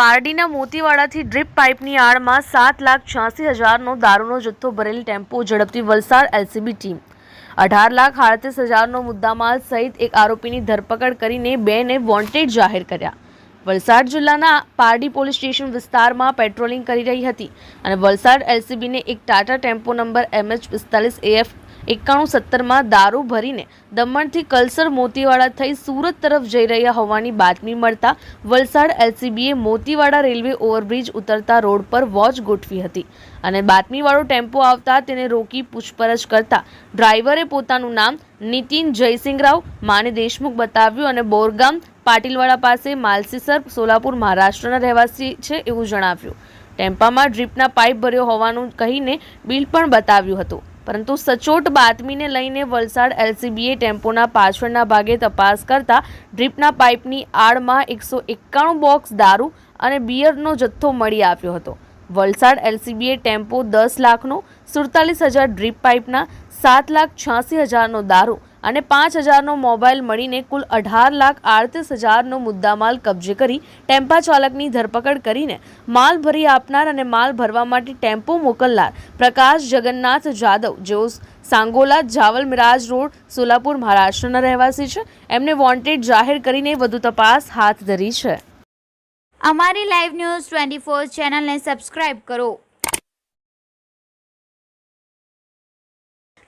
પારડીના મોતીવાડાથી drip પાઇપની આડમાં સાત લાખ છ્યાસી હજારનો દારૂનો જથ્થો ભરેલ ટેમ્પો ઝડપતી વલસાડ એલસીબી ટીમ. અઢાર લાખ આડત્રીસ હજારનો મુદ્દામાલ સહિત એક આરોપીની ધરપકડ કરીને બેને વોન્ટેડ જાહેર કર્યા. વલસાડ જિલ્લાના પારડી પોલીસ સ્ટેશન વિસ્તારમાં પેટ્રોલિંગ કરી રહી હતી અને વલસાડ એલસીબીને એક ટાટા ટેમ્પો નંબર એમએચ પિસ્તાલીસ એફ એકાણું સત્તરમાં દારૂ ભરીને દમણથી કલસર મોતીવાડા થઈ સુરત તરફ જઈ રહ્યા હોવાની બાતમી મળતા વલસાડ એલસીબીએ મોતીવાડા રેલવે ઓવરબ્રિજ ઉતરતા રોડ પર વોચ ગોઠવી હતી અને બાતમીવાળો ટેમ્પો આવતા તેને રોકી પૂછપરછ કરતા ડ્રાઈવરે પોતાનું નામ નીતિન જયસિંગરાવ માને દેશમુખ બતાવ્યું અને બોરગામ પાટીલવાડા પાસે માલસીસર સોલાપુર મહારાષ્ટ્રના રહેવાસી છે એવું જણાવ્યું. ટેમ્પામાં ડ્રીપના પાઇપ ભર્યો હોવાનું કહીને બિલ પણ બતાવ્યું હતું. પરંતુ સચોટ બાતમીને લઈને વલસાડ એલસીબીએ ટેમ્પોના પાછળના ભાગે તપાસ કરતા ડ્રીપના પાઇપની આડમાં એકસો એકાણું બોક્સ દારૂ અને બિયરનો જથ્થો મળી આવ્યો હતો. વલસાડ એલસીબીએ ટેમ્પો દસ લાખનો, સુડતાલીસ હજાર ડ્રીપ પાઇપના સાત લાખ છ્યાસી હજારનો દારૂ અને પાંચ હજારનો મોબાઈલ મળીને કુલ અઢાર લાખ આડત્રીસ હજારનો મુદ્દામાલ કબજે કરી ટેમ્પા ચાલકની ધરપકડ કરીને માલ ભરી આપનાર અને માલ ભરવા માટે ટેમ્પો મોકલનાર પ્રકાશ જગન્નાથ જાદવ, જેઓ સાંગોલા જાવલ મિરાજ રોડ, સોલાપુર, મહારાષ્ટ્રના રહેવાસી છે. એમને વોન્ટેડ જાહેર કરીને વધુ તપાસ હાથ ધરી છે. અમારી લાઈવ ન્યૂઝ ટ્વેન્ટી ફોર ચેનલને સબસ્ક્રાઇબ કરો.